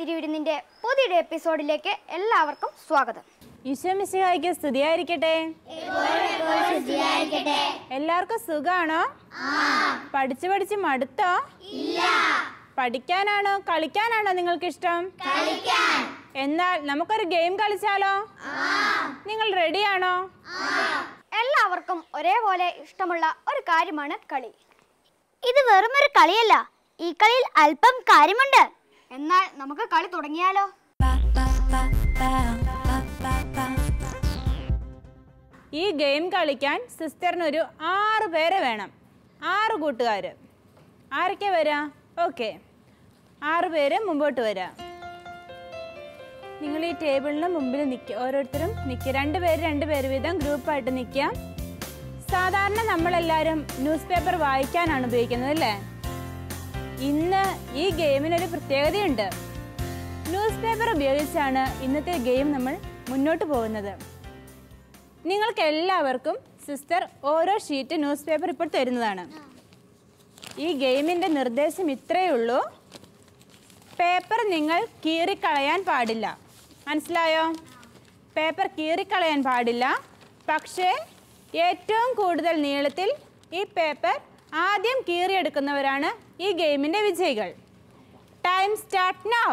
തിരുവിരുന്നിന്റെ പുതിയൊരു എപ്പിസോഡിലേക്ക് എല്ലാവർക്കും സ്വാഗതം. സ്തുതിയായിരിക്കട്ടെ. എല്ലാവർക്കും സുഖാണോ? പഠിച്ചു പഠിച്ച് മടുത്തോ? പഠിക്കാനാണോ കളിക്കാനാണോ നിങ്ങൾക്ക് ഇഷ്ടം എന്നാൽ നമുക്കൊരു ഗെയിം കളിച്ചാലോ? നിങ്ങൾ റെഡിയാണോ? എല്ലാവർക്കും ഒരേപോലെ ഇഷ്ടമുള്ള ഒരു കാര്യമാണ് കളി. ഇത് വെറുമൊരു ഒരു കളിയല്ല. ഈ കളിയിൽ അല്പം കാര്യമുണ്ട്. എന്നാൽ നമുക്ക് കളി തുടങ്ങിയാലോ? ഈ ഗെയിം കളിക്കാൻ സിസ്റ്ററിനൊരു ആറ് പേരെ വേണം. ആറ് കൂട്ടുകാർ ആരൊക്കെ വരാ? ഓക്കെ. ആറ് പേര് മുമ്പോട്ട് വരാം. നിങ്ങൾ ഈ ടേബിളിന് മുമ്പിൽ നിൽക്കുക ഓരോരുത്തരും നിൽക്കുക രണ്ട് പേര് രണ്ട് പേര് വീതം ഗ്രൂപ്പായിട്ട് നിൽക്കുക സാധാരണ നമ്മളെല്ലാവരും ന്യൂസ് പേപ്പർ വായിക്കാനാണ് ഉപയോഗിക്കുന്നത് അല്ലേ? ഇന്ന് ഈ ഗെയിമിനൊരു പ്രത്യേകതയുണ്ട്. ന്യൂസ് പേപ്പർ ഉപയോഗിച്ചാണ് ഇന്നത്തെ ഗെയിം നമ്മൾ മുന്നോട്ട് പോകുന്നത്. നിങ്ങൾക്ക് എല്ലാവർക്കും സിസ്റ്റർ ഓരോ ഷീറ്റ് ന്യൂസ് പേപ്പർ ഇപ്പോൾ തരുന്നതാണ്. ഈ ഗെയിമിന്റെ നിർദ്ദേശം ഇത്രയേ ഉള്ളൂ. പേപ്പർ നിങ്ങൾ കീറിക്കളയാൻ പാടില്ല. മനസ്സിലായോ? പേപ്പർ കീറിക്കളയാൻ പാടില്ല. പക്ഷേ ഏറ്റവും കൂടുതൽ നീളത്തിൽ ഈ പേപ്പർ ആദ്യം കീറിയെടുക്കുന്നവരാണ് ഈ ഗെയിമിന്റെ വിജയികൾ. ടൈം സ്റ്റാർട്ട് നൗ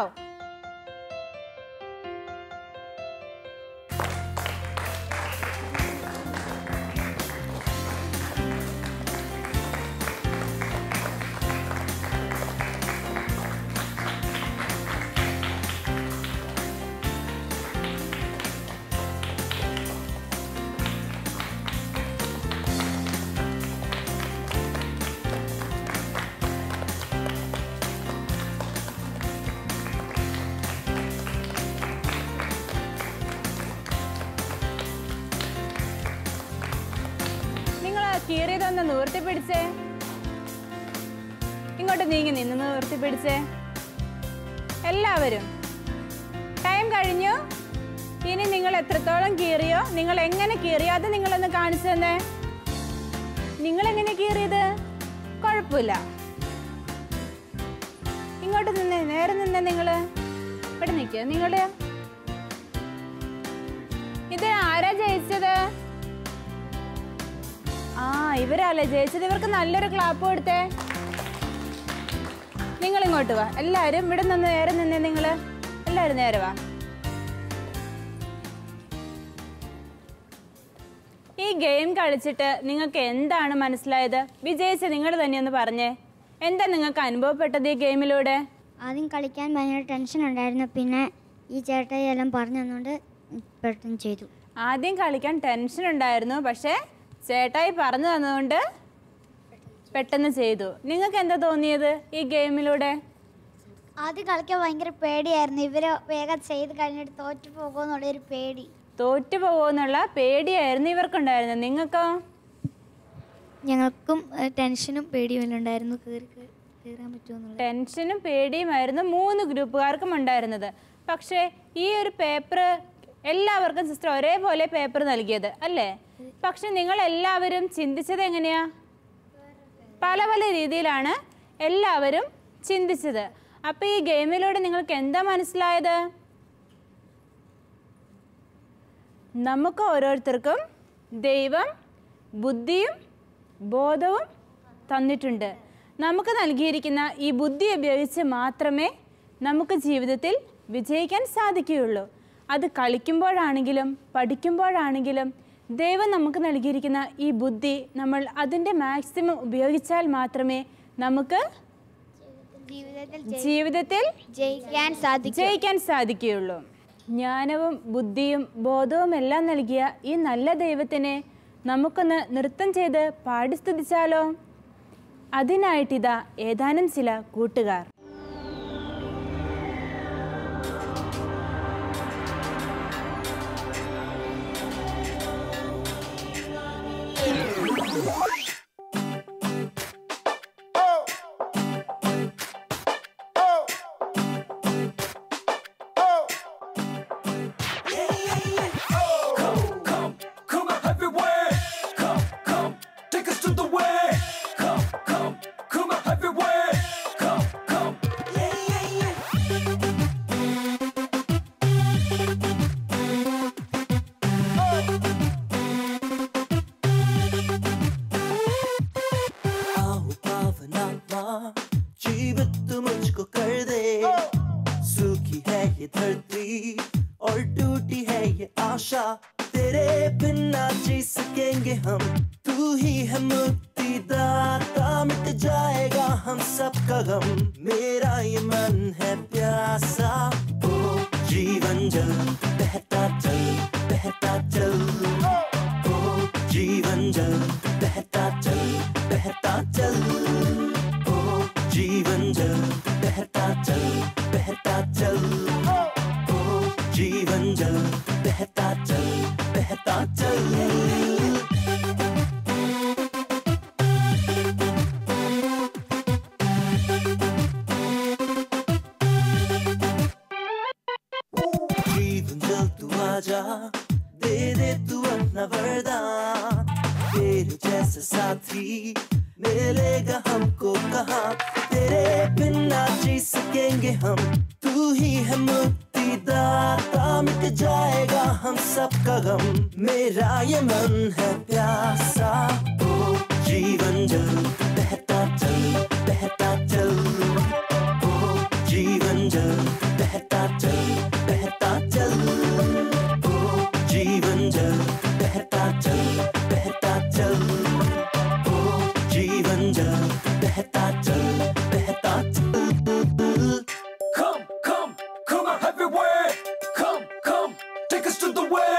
കീറിയതൊന്ന് നിവർത്തി പിടിച്ചേ. ഇങ്ങോട്ട് നീങ്ങി നിന്ന് നിവർത്തി പിടിച്ചേ. എല്ലാവരും ടൈം കഴിഞ്ഞു. ഇനി നിങ്ങൾ എത്രത്തോളം കീറിയോ നിങ്ങൾ എങ്ങനെ കീറിയോ അത് നിങ്ങളൊന്ന് കാണിച്ചു തന്നെ. നിങ്ങൾ എങ്ങനെ കീറിയത്? കുഴപ്പമില്ല. ഇങ്ങോട്ട് നിന്ന് നേരെ നിന്നേ നിങ്ങൾ. ഇവിടെ നിൽക്കുക നിങ്ങൾ ഇത് ആരാ ജയിച്ചത്? ഇവരല്ലേ? ജയിച്ചത് ഇവർക്ക് നല്ലൊരു ക്ലാപ്പ് കൊടുത്തേ. നിങ്ങൾ ഇങ്ങോട്ട് വാ. എല്ലാവരും ഇവിടെ നിന്ന് നേരെ നിന്നേ നിങ്ങൾ എല്ലാവരും നേരെ വാ. ഈ ഗെയിം കളിച്ചിട്ട് നിങ്ങൾക്ക് എന്താണ് മനസ്സിലായത്? വിജയിച്ച നിങ്ങൾ തന്നെ ഒന്ന് പറഞ്ഞേ. എന്താ നിങ്ങൾക്ക് അനുഭവപ്പെട്ടത് ഈ ഗെയിമിലൂടെ ആദ്യം കളിക്കാൻ ഭയങ്കര ടെൻഷൻ ഉണ്ടായിരുന്നു. പിന്നെ ഈ ചേട്ടയെല്ലാം പറഞ്ഞു തന്നുകൊണ്ട് പെട്ടെന്ന് ചെയ്തു. ആദ്യം കളിക്കാൻ ടെൻഷൻ ഉണ്ടായിരുന്നു. പക്ഷേ ചേട്ടായി പറഞ്ഞു തന്നതുകൊണ്ട് പെട്ടെന്ന് ചെയ്തു. നിങ്ങൾക്ക് എന്താ തോന്നിയത് ഈ ഗെയിമിലൂടെ? ആദ്യം കളിക്കാൻ ഭയങ്കര പേടിയായിരുന്നു. ഇവർ വേഗം ചെയ്ത് കഴിഞ്ഞിട്ട് തോറ്റു പോകുമെന്നുള്ള ഒരു പേടി. തോറ്റു പോകുമെന്നുള്ള പേടിയായിരുന്നു ഇവർക്കുണ്ടായിരുന്നു നിങ്ങൾക്കോ? ഞങ്ങൾക്കും ടെൻഷനും പേടിയും ഉണ്ടായിരുന്നു. ടെൻഷനും പേടിയുമായിരുന്നു മൂന്ന് ഗ്രൂപ്പുകാർക്കും ഉണ്ടായിരുന്നത്. പക്ഷേ ഈ ഒരു പേപ്പർ എല്ലാവർക്കും സിസ്റ്റർ ഒരേപോലെ പേപ്പർ നൽകിയത് അല്ലേ? പക്ഷെ നിങ്ങൾ എല്ലാവരും ചിന്തിച്ചത് എങ്ങനെയാ? പല പല രീതിയിലാണ് എല്ലാവരും ചിന്തിച്ചത്. അപ്പോൾ ഈ ഗെയിമിലൂടെ നിങ്ങൾക്ക് എന്താ മനസ്സിലായത്? നമുക്ക് ഓരോരുത്തർക്കും ദൈവം ബുദ്ധിയും ബോധവും തന്നിട്ടുണ്ട്. നമുക്ക് നൽകിയിരിക്കുന്ന ഈ ബുദ്ധി ഉപയോഗിച്ച് മാത്രമേ നമുക്ക് ജീവിതത്തിൽ വിജയിക്കാൻ സാധിക്കുകയുള്ളൂ. അത് കളിക്കുമ്പോഴാണെങ്കിലും പഠിക്കുമ്പോഴാണെങ്കിലും ദൈവം നമുക്ക് നൽകിയിരിക്കുന്ന ഈ ബുദ്ധി നമ്മൾ അതിന്റെ മാക്സിമം ഉപയോഗിച്ചാൽ മാത്രമേ നമുക്ക് ജീവിതത്തിൽ ജയിക്കാൻ സാധിക്കുകയുള്ളൂ. ജ്ഞാനവും ബുദ്ധിയും ബോധവും എല്ലാം നൽകിയ ഈ നല്ല ദൈവത്തിനെ നമുക്കൊന്ന് നൃത്തം ചെയ്ത് പാടിസ്തുതിച്ചാലോ അതിനായിട്ടിതാ ഏതാനും ചില കൂട്ടുകാർ. come तू दे दे तू अपना वरदान। तेरे जैसा साथी, मिलेगा हमको कहा? तेरे बिना जी सकेंगे हम, तू ही है मुक्ति दाता मिट जाएगा हम सबका गम, मेरा ये मन है प्यासा। ओ, जीवन जल take us to the way.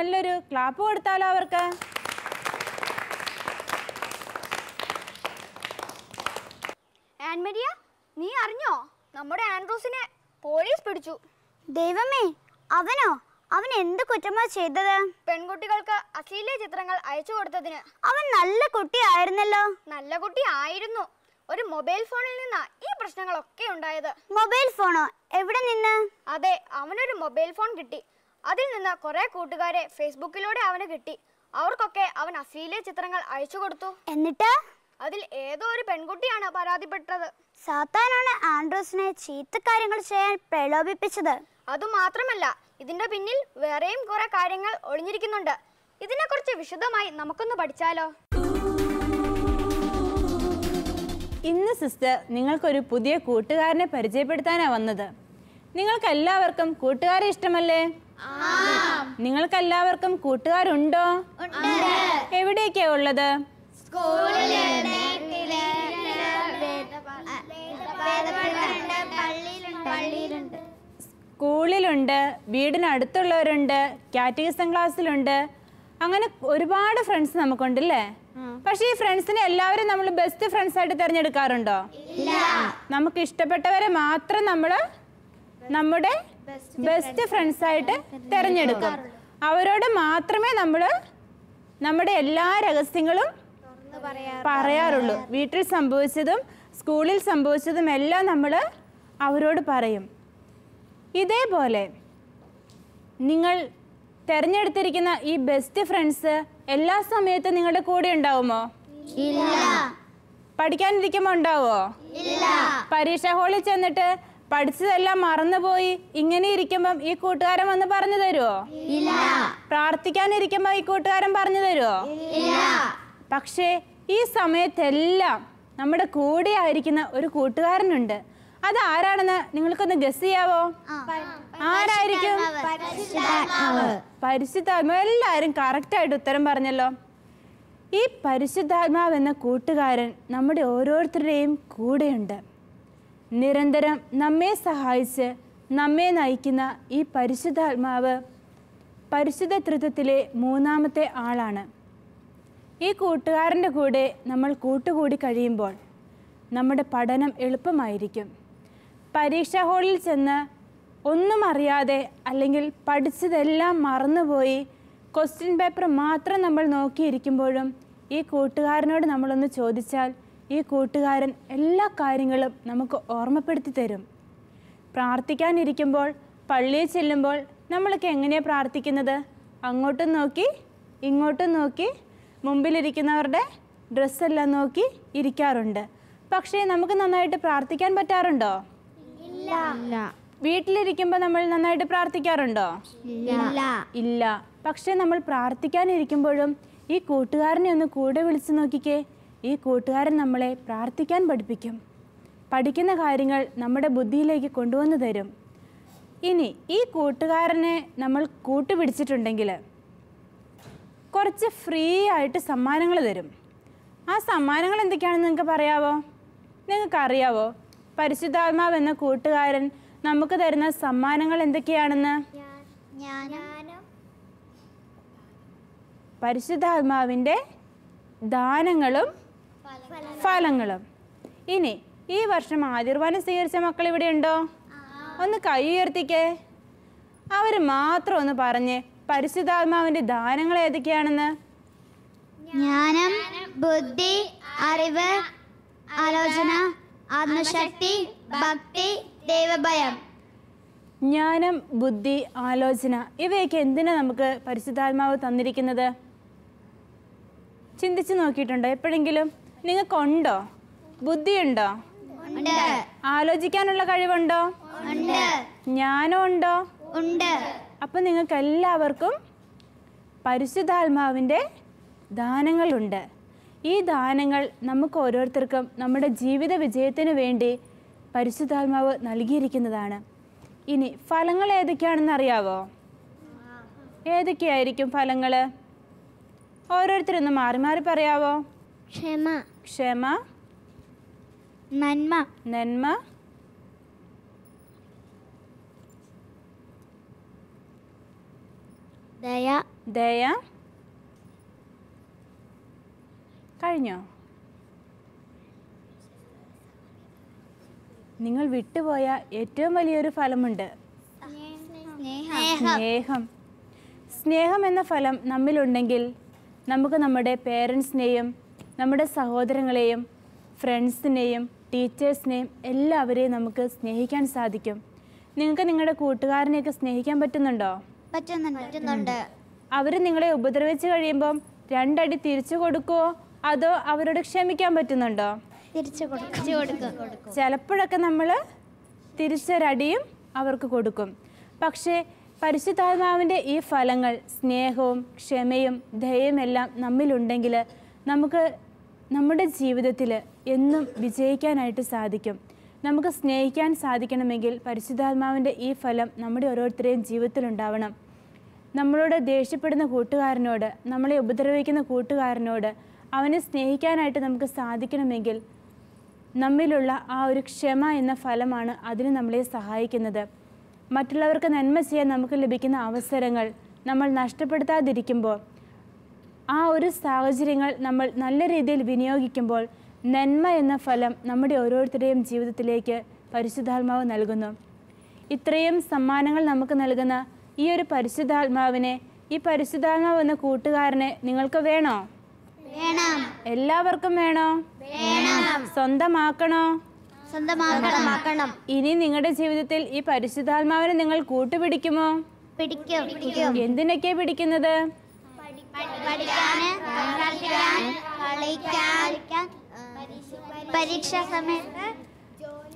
നല്ലൊരു ക്ലാപ്പ് കൊടുത്താലോ അവർക്ക്? ആൻമരിയ നീ അറിഞ്ഞോ? നമ്മുടെ ആൻഡ്രൂസിനെ പോലീസ് പിടിച്ചു. ദൈവമേ അവനോ? അവൻ എന്ത് കുറ്റമാ ചെയ്തത്? പെൺകുട്ടികൾക്ക് അശ്ലീല ചിത്രങ്ങൾ അയച്ചു കൊടുത്തതിന്. അവൻ നല്ല കുട്ടിയായിരുന്നല്ലോ. നല്ല കുട്ടി ആയിരുന്നു ഒരു മൊബൈൽ ഫോണിൽ നിന്നാ ഈ പ്രശ്നങ്ങളൊക്കെ ഉണ്ടായത്. മൊബൈൽ ഫോണോ? എവിടെ നിന്ന്? അതെ അവനൊരു മൊബൈൽ ഫോൺ കിട്ടി. അതിൽ നിന്ന് കുറെ കൂട്ടുകാരെ ഫേസ്ബുക്കിലൂടെ അവന് കിട്ടി. അവർക്കൊക്കെ അവൻ അശ്ലീല ചിത്രങ്ങൾ അയച്ചു കൊടുത്തു. എന്നിട്ട്? അതിൽ ഏതോ ഒരു പെൺകുട്ടിയാണ് പരാതിപ്പെട്ടത്. സാത്താനാണ് ആൻഡ്രൂസിനെ ചീത്ത കാര്യങ്ങൾ ചെയ്യാൻ പ്രലോഭിപ്പിച്ചത്. അതുമാത്രമല്ല ഇതിന്റെ പിന്നിൽ വേറെയും കുറെ കാര്യങ്ങൾ ഒളിഞ്ഞിരിക്കുന്നുണ്ട്. ഇതിനെ ഇതിനെക്കുറിച്ച് വിശദമായി നമുക്കൊന്ന് പഠിച്ചാലോ? ഇന്ന് സിസ്റ്റർ നിങ്ങൾക്കൊരു പുതിയ കൂട്ടുകാരനെ പരിചയപ്പെടുത്താനാണ് വന്നത്. നിങ്ങൾക്കെല്ലാവർക്കും കൂട്ടുകാരെ ഇഷ്ടമല്ലേ? നിങ്ങൾക്കെല്ലാവർക്കും കൂട്ടുകാരുണ്ടോ? എവിടെയൊക്കെയാ ഉള്ളത്? സ്കൂളിലുണ്ട് വീടിനടുത്തുള്ളവരുണ്ട് കാറ്റഗിസം ക്ലാസ്സിലുണ്ട്. അങ്ങനെ ഒരുപാട് ഫ്രണ്ട്സ് നമുക്കുണ്ടല്ലേ? പക്ഷെ ഈ ഫ്രണ്ട്സിനെ എല്ലാവരും നമ്മൾ ബെസ്റ്റ് ഫ്രണ്ട്സ് ആയിട്ട് തിരഞ്ഞെടുക്കാറുണ്ടോ? നമുക്ക് ഇഷ്ടപ്പെട്ടവരെ മാത്രം നമ്മൾ നമ്മുടെ ബെസ്റ്റ് ഫ്രണ്ട്സ് ആയിട്ട് തിരഞ്ഞെടുക്കും. അവരോട് മാത്രമേ നമ്മൾ നമ്മുടെ എല്ലാ രഹസ്യങ്ങളും പറയാറുള്ളൂ. വീട്ടിൽ സംഭവിച്ചതും സ്കൂളിൽ സംഭവിച്ചതും എല്ലാം നമ്മൾ അവരോട് പറയും. ഇതേപോലെ നിങ്ങൾ തിരഞ്ഞെടുത്തിരിക്കുന്ന ഈ ബെസ്റ്റ് ഫ്രണ്ട്സ് എല്ലാ സമയത്തും നിങ്ങളുടെ കൂടെ ഉണ്ടാവുമോ? പഠിക്കാനിരിക്കുമ്പോൾ ഉണ്ടാവോ? പരീക്ഷ ഹാളിൽ ചെന്നിട്ട് പഠിച്ചതെല്ലാം മറന്നുപോയി. ഇങ്ങനെ ഇരിക്കുമ്പം ഈ കൂട്ടുകാരൻ വന്ന് പറഞ്ഞു തരുമോ പ്രാർത്ഥിക്കാനിരിക്കുമ്പോ ഈ കൂട്ടുകാരൻ പറഞ്ഞു തരുമോ പക്ഷേ ഈ സമയത്തെല്ലാം നമ്മുടെ കൂടെ ആയിരിക്കുന്ന ഒരു കൂട്ടുകാരനുണ്ട്. അത് ആരാണെന്ന് നിങ്ങൾക്കൊന്ന് ഗസ് ചെയ്യാവോ? ആരായിരിക്കും? പരിശുദ്ധാത്മാവ്. എല്ലാവരും കറക്റ്റായിട്ട് ഉത്തരം പറഞ്ഞല്ലോ. ഈ പരിശുദ്ധാത്മാവ് എന്ന കൂട്ടുകാരൻ നമ്മുടെ ഓരോരുത്തരുടെയും കൂടെയുണ്ട്. നിരന്തരം നമ്മെ സഹായിച്ച് നമ്മെ നയിക്കുന്ന ഈ പരിശുദ്ധാത്മാവ് പരിശുദ്ധ തൃത്വത്തിലെ മൂന്നാമത്തെ ആളാണ്. ഈ കൂട്ടുകാരന്റെ കൂടെ നമ്മൾ കൂട്ടുകൂടി കഴിയുമ്പോൾ നമ്മുടെ പഠനം എളുപ്പമായിരിക്കും. പരീക്ഷാ ഹാളിൽ ചെന്ന് ഒന്നും അറിയാതെ അല്ലെങ്കിൽ പഠിച്ചതെല്ലാം മറന്നുപോയി ക്വസ്റ്റ്യൻ പേപ്പർ മാത്രം നമ്മൾ നോക്കിയിരിക്കുമ്പോഴും ഈ കൂട്ടുകാരനോട് നമ്മളൊന്ന് ചോദിച്ചാൽ ഈ കൂട്ടുകാരൻ എല്ലാ കാര്യങ്ങളും നമുക്ക് ഓർമ്മപ്പെടുത്തി തരും. പ്രാർത്ഥിക്കാനിരിക്കുമ്പോൾ പള്ളിയിൽ ചെല്ലുമ്പോൾ നമ്മളൊക്കെ എങ്ങനെയാണ് പ്രാർത്ഥിക്കുന്നത്? അങ്ങോട്ടും നോക്കി ഇങ്ങോട്ടും നോക്കി മുമ്പിലിരിക്കുന്നവരുടെ ഡ്രസ്സെല്ലാം നോക്കി ഇരിക്കാറുണ്ട്. പക്ഷേ നമുക്ക് നന്നായിട്ട് പ്രാർത്ഥിക്കാൻ പറ്റാറുണ്ടോ? വീട്ടിലിരിക്കുമ്പോൾ നമ്മൾ നന്നായിട്ട് പ്രാർത്ഥിക്കാറുണ്ടോ? ഇല്ല. പക്ഷേ നമ്മൾ പ്രാർത്ഥിക്കാനിരിക്കുമ്പോഴും ഈ കൂട്ടുകാരനെ ഒന്ന് കൂടെ വിളിച്ചു നോക്കിക്കേ. ഈ കൂട്ടുകാരൻ നമ്മളെ പ്രാർത്ഥിക്കാൻ പഠിപ്പിക്കും. പഠിക്കുന്ന കാര്യങ്ങൾ നമ്മുടെ ബുദ്ധിയിലേക്ക് കൊണ്ടുവന്നു തരും. ഇനി ഈ കൂട്ടുകാരനെ നമ്മൾ കൂട്ടുപിടിച്ചിട്ടുണ്ടെങ്കിൽ കുറച്ച് ഫ്രീ ആയിട്ട് സമ്മാനങ്ങൾ തരും. ആ സമ്മാനങ്ങൾ എന്തൊക്കെയാണെന്ന് നിങ്ങൾക്ക് പറയാവോ? നിങ്ങൾക്കറിയാവോ? പരിശുദ്ധാത്മാവ് എന്ന കൂട്ടുകാരൻ നമുക്ക് തരുന്ന സമ്മാനങ്ങൾ എന്തൊക്കെയാണെന്ന്? പരിശുദ്ധാത്മാവിന്റെ ദാനങ്ങളും ഫലങ്ങളും. ഇനി ഈ വർഷം ആതിർവാനം സ്വീകരിച്ച മക്കൾ ഇവിടെ ഉണ്ടോ? ഒന്ന് കൈ ഉയർത്തിക്കേ. അവർ മാത്രം ഒന്ന് പറഞ്ഞ് പരിശുദ്ധാത്മാവിന്റെ ദാനങ്ങൾ ഏതൊക്കെയാണെന്ന്? ജ്ഞാനം ബുദ്ധി അറിവ് ആലോചന ആത്മശക്തി ഭക്തി ദൈവഭയം. ജ്ഞാനം ബുദ്ധി ആലോചന ഇവയൊക്കെ എന്തിനാ നമുക്ക് പരിശുദ്ധാത്മാവ് തന്നിരിക്കുന്നത്? ചിന്തിച്ചു നോക്കിയിട്ടുണ്ടോ എപ്പോഴെങ്കിലും? നിങ്ങൾക്കുണ്ടോ? ബുദ്ധിയുണ്ടോ? ഉണ്ട്. ആലോചിക്കാനുള്ള കഴിവുണ്ടോ? ഉണ്ട്. ജ്ഞാനം ഉണ്ടോ? ഉണ്ട്. അപ്പം നിങ്ങൾക്ക് എല്ലാവർക്കും പരിശുദ്ധാത്മാവിന്റെ ദാനങ്ങളുണ്ട്. ഈ ദാനങ്ങൾ നമുക്ക് ഓരോരുത്തർക്കും നമ്മുടെ ജീവിത വിജയത്തിന് വേണ്ടി പരിശുദ്ധാത്മാവ് നൽകിയിരിക്കുന്നതാണ്. ഇനി ഫലങ്ങൾ ഏതൊക്കെയാണെന്ന് അറിയാവോ? ഏതൊക്കെയായിരിക്കും ഫലങ്ങൾ ഓരോരുത്തരൊന്ന് മാറി മാറി പറയാവോ? ക്ഷമ. ക്ഷമ. നന്മ. നന്മ. ദയ. ദയ. കഴിഞ്ഞോ? നിങ്ങൾ വിട്ടുപോയ ഏറ്റവും വലിയൊരു ഫലമുണ്ട്. സ്നേഹം. സ്നേഹം. എന്ന ഫലം നമ്മിലുണ്ടെങ്കിൽ നമുക്ക് നമ്മുടെ പേരൻസിനെയും നമ്മുടെ സഹോദരങ്ങളെയും ഫ്രണ്ട്സിനെയും ടീച്ചേഴ്സിനെയും എല്ലാവരെയും നമുക്ക് സ്നേഹിക്കാൻ സാധിക്കും. നിങ്ങൾക്ക് നിങ്ങളുടെ കൂട്ടുകാരനെയൊക്കെ സ്നേഹിക്കാൻ പറ്റുന്നുണ്ടോ? പറ്റുന്നുണ്ട്. അവർ നിങ്ങളെ ഉപദ്രവിച്ചു കഴിയുമ്പം രണ്ടടി തിരിച്ചു കൊടുക്കുമോ അതോ അവരോട് ക്ഷമിക്കാൻ പറ്റുന്നുണ്ടോ? തിരിച്ചു കൊടുക്കും. കൊടുക്കും. ചിലപ്പോഴൊക്കെ നമ്മൾ തിരിച്ചൊരടിയും അവർക്ക് കൊടുക്കും. പക്ഷേ പരിശുദ്ധാത്മാവിന്റെ ഈ ഫലങ്ങൾ സ്നേഹവും ക്ഷമയും ദയയും എല്ലാം നമ്മിലുണ്ടെങ്കിൽ നമുക്ക് നമ്മുടെ ജീവിതത്തിൽ എന്നും വിജയിക്കാനായിട്ട് സാധിക്കും. നമുക്ക് സ്നേഹിക്കാൻ സാധിക്കണമെങ്കിൽ പരിശുദ്ധാത്മാവിന്റെ ഈ ഫലം നമ്മുടെ ഓരോരുത്തരുടെയും ജീവിതത്തിലുണ്ടാവണം നമ്മളോട് ദേഷ്യപ്പെടുന്ന കൂട്ടുകാരനോട് നമ്മളെ ഉപദ്രവിക്കുന്ന കൂട്ടുകാരനോട് അവനെ സ്നേഹിക്കാനായിട്ട് നമുക്ക് സാധിക്കണമെങ്കിൽ നമ്മിലുള്ള ആ ഒരു ക്ഷമ എന്ന ഫലമാണ് അതിന് നമ്മളെ സഹായിക്കുന്നത്. മറ്റുള്ളവർക്ക് നന്മ ചെയ്യാൻ നമുക്ക് ലഭിക്കുന്ന അവസരങ്ങൾ നമ്മൾ നഷ്ടപ്പെടുത്താതിരിക്കുമ്പോൾ ആ ഒരു സാഹചര്യങ്ങൾ നമ്മൾ നല്ല രീതിയിൽ വിനിയോഗിക്കുമ്പോൾ നന്മ എന്ന ഫലം നമ്മുടെ ഓരോരുത്തരുടെയും ജീവിതത്തിലേക്ക് പരിശുദ്ധാത്മാവ് നൽകുന്നു. ഇത്രയും സമ്മാനങ്ങൾ നമുക്ക് നൽകുന്ന ഈ ഒരു പരിശുദ്ധാത്മാവിനെ ഈ പരിശുദ്ധാത്മാവ് എന്ന കൂട്ടുകാരനെ നിങ്ങൾക്ക് വേണോ? വേണം. എല്ലാവർക്കും വേണോ? വേണം. സ്വന്തമാക്കണോ? സ്വന്തമാക്കണം. ഇനി നിങ്ങളുടെ ജീവിതത്തിൽ ഈ പരിശുദ്ധാത്മാവിനെ നിങ്ങൾ കൂട്ടുപിടിക്കുമോ? പിടിക്കും. എന്തിനൊക്കെയാ എന്തിനൊക്കെ പിടിക്കുന്നത്? കളിക്കാൻ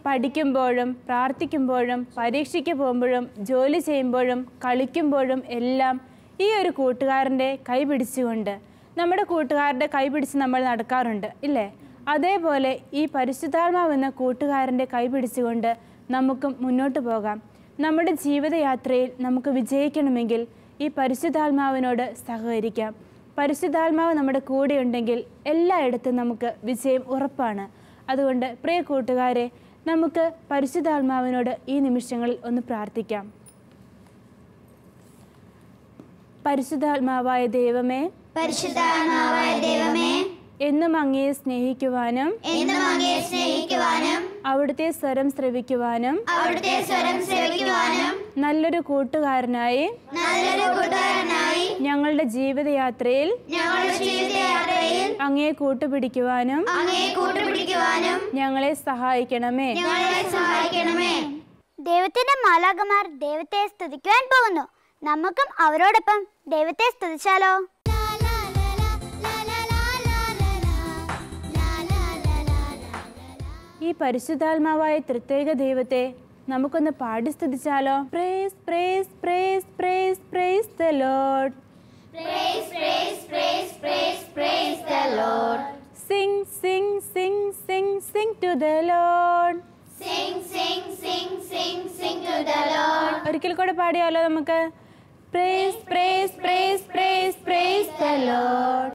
പഠിക്കുമ്പോഴും പ്രാർത്ഥിക്കുമ്പോഴും പരീക്ഷയ്ക്ക് പോകുമ്പോഴും ജോലി ചെയ്യുമ്പോഴും കളിക്കുമ്പോഴും എല്ലാം ഈ ഒരു കൂട്ടുകാരന്റെ കൈ പിടിച്ചുകൊണ്ട് നമ്മുടെ കൂട്ടുകാരുടെ കൈ പിടിച്ച് നമ്മൾ നടക്കാറുണ്ട് ഇല്ലേ? അതേപോലെ ഈ പരിശുദ്ധാത്മാവെന്ന കൂട്ടുകാരന്റെ കൈ പിടിച്ചുകൊണ്ട് നമുക്കും മുന്നോട്ട് പോകാം. നമ്മുടെ ജീവിതയാത്രയിൽ നമുക്ക് വിജയിക്കണമെങ്കിൽ ഈ പരിശുദ്ധാത്മാവിനോട് സഹകരിക്കാം. പരിശുദ്ധാത്മാവ് നമ്മുടെ കൂടെയുണ്ടെങ്കിൽ എല്ലായിടത്തും നമുക്ക് വിജയം ഉറപ്പാണ്. അതുകൊണ്ട് പ്രിയ കൂട്ടുകാരെ നമുക്ക് പരിശുദ്ധാത്മാവിനോട് ഈ നിമിഷങ്ങളിൽ ഒന്ന് പ്രാർത്ഥിക്കാം. പരിശുദ്ധാത്മാവായ ദൈവമേ പരിശുദ്ധാത്മാവായ ദൈവമേ എന്നും അങ്ങയെ സ്നേഹിക്കുവാനും എന്നും അങ്ങയെ സ്നേഹിക്കുവാനും അവിടുത്തെ സ്വരം ശ്രവിക്കുവാനും അവിടുത്തെ സ്വരം ശ്രവിക്കുവാനും നല്ലൊരു കൂട്ടുകാരനായി നല്ലൊരു കൂട്ടുകാരനായി ഞങ്ങളുടെ ജീവിതയാത്രയിൽ ഞങ്ങളുടെ ജീവിതയാത്രയിൽ അങ്ങയെ കൂട്ടുപിടിക്കുവാനും അങ്ങയെ കൂട്ടുപിടിക്കുവാനും ഞങ്ങളെ സഹായിക്കണമേ. ഞങ്ങളെ സഹായിക്കണമേ. ദൈവത്തിന്റെ മാലാകമാർ ദൈവത്തെ സ്തുതിക്കുവാൻ പോകുന്നു. നമുക്കും അവരോടൊപ്പം ദൈവത്തെ സ്തുതിച്ചാലോ? ഈ പരിശുദ്ധാത്മാവായ തൃത്യേക ദൈവത്തെ നമുക്കൊന്ന് പാടി സ്തുതിച്ചാലോ? Praise praise praise praise praise the Lord sing sing sing sing sing to the Lord ഒരിക്കൽ കൂടെ പാടിയാലോ നമുക്ക്? Praise praise praise praise praise the Lord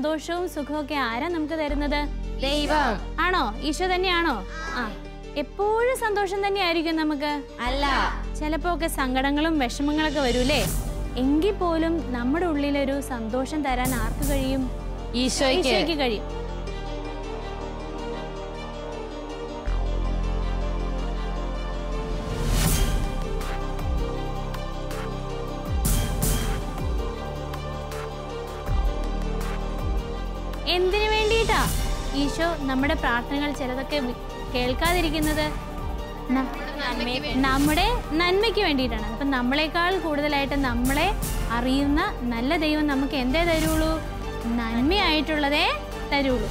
സന്തോഷവും സുഖവും ഒക്കെ ആരാ നമുക്ക് തരുന്നത്? ദൈവം. ആണോ? ഈശോ തന്നെയാണോ? ആ. എപ്പോഴും സന്തോഷം തന്നെയായിരിക്കും നമുക്ക്? അല്ല. ചിലപ്പോ ഒക്കെ സങ്കടങ്ങളും വിഷമങ്ങളൊക്കെ വരൂലേ എങ്കിൽ പോലും നമ്മുടെ ഉള്ളിലൊരു സന്തോഷം തരാൻ ആർക്ക് കഴിയും? ഈശോയ്ക്ക് കഴിയും. ഈശോ നമ്മുടെ പ്രാർത്ഥനകൾ ചിലതൊക്കെ കേൾക്കാതിരിക്കുന്നത് നമ്മുടെ നന്മയ്ക്ക് വേണ്ടിയിട്ടാണ്. അപ്പം നമ്മളെക്കാൾ കൂടുതലായിട്ട് നമ്മളെ അറിയുന്ന നല്ല ദൈവം നമുക്ക് എന്തേ തരുള്ളൂ? നന്മയായിട്ടുള്ളതേ തരുള്ളൂ.